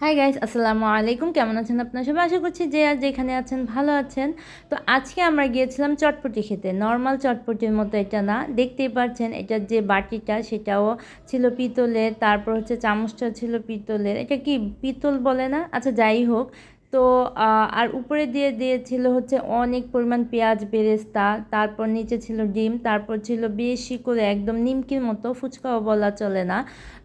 Hi guys আসসালামু আলাইকুম। কেমন আছেন আপনার সবাই? আশা করছি যে আর যেখানে আছেন, ভালো আছেন। তো আজকে আমরা গিয়েছিলাম চটপটি খেতে। নর্মাল চটপটির মতো এটা না। দেখতেই পাচ্ছেন এটার যে বাটিটা, সেটাও ছিল পিতলের। তারপর হচ্ছে চামচটা ছিল পিতলের। এটা কি পিতল বলে না? আচ্ছা যাই হোক। তো আর উপরে দিয়ে দিয়েছিল হচ্ছে অনেক পরিমাণ পেঁয়াজ, বেরেস্তা, তারপর নিচে ছিল ডিম, তারপর ছিল বেশি করে একদম নিমকির মতো, ফুচকাও বলা চলে না।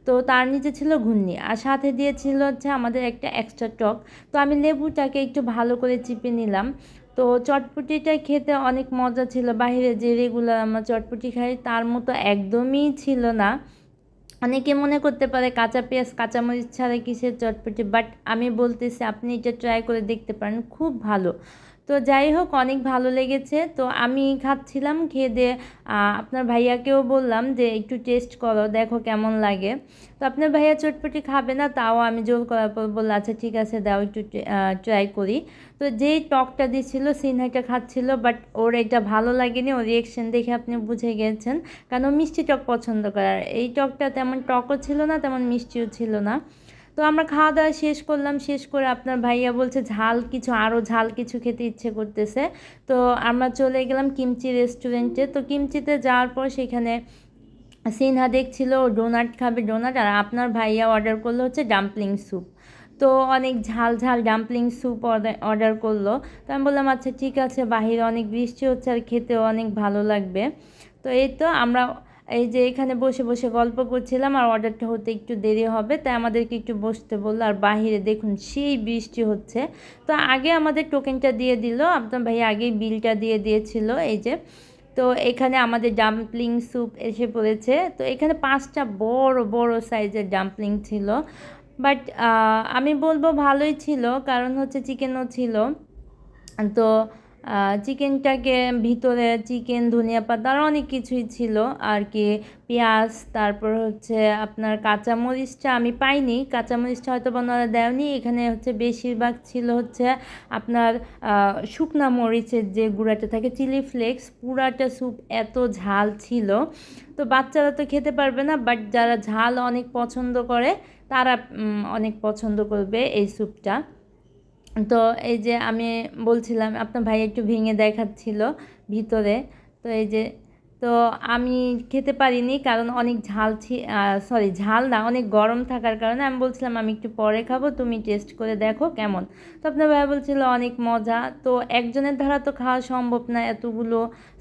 তো তার নিচে ছিল ঘুগনি, আর সাথে দিয়েছিল হচ্ছে আমাদের একটা এক্সট্রা টক। তো আমি লেবুটাকে একটু ভালো করে চিপে নিলাম। তো চটপটিটা খেতে অনেক মজা ছিল। বাইরে যে রেগুলার আমরা চটপটি খাই, তার মতো একদমই ছিল না। অনেকে মনে করতে পারে কাঁচা পেঁয়াজ, কাঁচামরিচ ছাড়া কিসের চটপটি বাট আমি বলতেছি আপনি এটা ট্রাই করে দেখতে পারেন, খুব ভালো। তো যাই হোক, অনেক ভালো লেগেছে। তো আমি খাচ্ছিলাম, খেয়ে দিয়ে আপনার ভাইয়াকেও বললাম যে, একটু টেস্ট করো, দেখো কেমন লাগে। তো আপনার ভাইয়া চটপটি খাবে না, তাও আমি জোর করার পর বলল আচ্ছা ঠিক আছে, দাও একটু ট্রাই করি। তো যেই টকটা দিচ্ছিল সিনহাটা খাচ্ছিল বাট ওর এটা ভালো লাগেনি, ওর রিয়েকশন দেখে আপনি বুঝে গেছেন। কারণ মিষ্টি টক পছন্দ করে, আর এই টকটা তেমন টকও ছিল না, তেমন মিষ্টিও ছিল না। তো আমরা খাওয়া দাওয়া শেষ করলাম, শেষ করে আপনার ভাইয়া বলছে ঝাল কিছু আরও ঝাল কিছু খেতে ইচ্ছে করতেছে। তো আমরা চলে গেলাম কিমচি রেস্টুরেন্টে তো কিমচিতে যাওয়ার পর সেখানে সিনহা দেখছিল ডোনাট খাবে ডোনাট আর আপনার ভাইয়া অর্ডার করল হচ্ছে ডাম্পলিং স্যুপ তো অনেক ঝাল ঝাল ডাম্পলিং স্যুপ অর্ডার করল। তো আমি বললাম আচ্ছা ঠিক আছে, বাহিরে অনেক বৃষ্টি হচ্ছে আর খেতেও অনেক ভালো লাগবে। তো এই তো আমরা এই যে এখানে বসে বসে গল্প করছিলাম আর অর্ডারটা হতে একটু দেরি হবে, তাই আমাদেরকে একটু বসতে বলল। আর বাহিরে দেখুন, সেই বৃষ্টি হচ্ছে। তো আগে আমাদের টোকেনটা দিয়ে দিল। আপনার ভাই আগেই বিলটা দিয়ে দিয়েছিল, এই যে। তো এখানে আমাদের ডাম্পলিং স্যুপ এসে পড়েছে। তো এখানে পাঁচটা বড় বড় সাইজের ডাম্পলিং ছিল। বাট আমি বলব ভালোই ছিল, কারণ হচ্ছে চিকেনও ছিল। তো চিকেনটাকে ভিতরে চিকেন, ধনিয়া পাতা আরও অনেক কিছুই ছিল আর কি। পেঁয়াজ, তারপর হচ্ছে আপনার কাঁচামরিচটা আমি পাইনি। কাঁচামরিচটা হয়তো বা দেয়নি। এখানে হচ্ছে বেশিরভাগ ছিল হচ্ছে আপনার শুকনা মরিচের যে গুঁড়াটা থাকে, চিলি ফ্লেক্স, পুরাটা স্যুপ এত ঝাল ছিল। তো বাচ্চারা তো খেতে পারবে না, বাট যারা ঝাল অনেক পছন্দ করে, তারা অনেক পছন্দ করবে এই স্যুপটা। তো এই যে আমি বলছিলাম, আপনার ভাই একটু ভেঙে দেখাচ্ছিল ভিতরে। তো এই যে, তো আমি খেতে পারিনি কারণ অনেক ঝাল ছি সরি ঝাল না, অনেক গরম থাকার কারণে আমি বলছিলাম, আমি একটু পরে খাব, তুমি টেস্ট করে দেখো কেমন। তো আপনার ভাই বলছিল, অনেক মজা। তো একজনের দ্বারা তো খাওয়া সম্ভব না, এতগুলো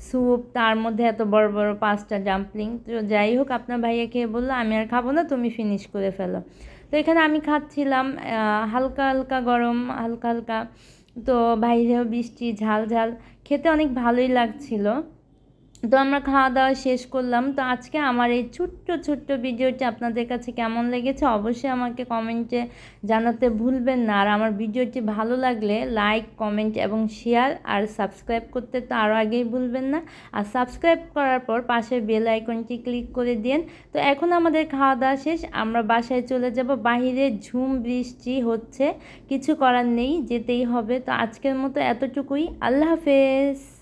স্যুপ, তার মধ্যে এত বড় বড় পাঁচটা ডাম্পলিং তো যাই হোক, আপনার ভাইয়া খেয়ে বলল, আমি আর খাব না, তুমি ফিনিশ করে ফেলো। তো এখানে আমি খাচ্ছিলাম হালকা হালকা গরম, হালকা হালকা। তো বাইরেও বৃষ্টি, ঝাল ঝাল। খেতে অনেক ভালোই লাগছিল। তো আমরা খাওয়া দাওয়া শেষ করলাম। তো আজকে আমার এই ছোট্ট ছোট্ট ভিডিওটি আপনাদের কাছে কেমন লেগেছে অবশ্যই আমাকে কমেন্টে জানাতে ভুলবেন না। আর আমার ভিডিওটি ভালো লাগলে লাইক কমেন্ট এবং শেয়ার আর সাবস্ক্রাইব করতে তো আরও আগেই ভুলবেন না। আর সাবস্ক্রাইব করার পর পাশের বেল আইকনটি ক্লিক করে দিন। তো এখন আমাদের খাওয়া দাওয়া শেষ। আমরা বাসায় চলে যাব। বাহিরে ঝুম বৃষ্টি হচ্ছে। কিছু করার নেই, যেতেই হবে। তো আজকের মতো এতটুকুই। আল্লাহ হাফেজ।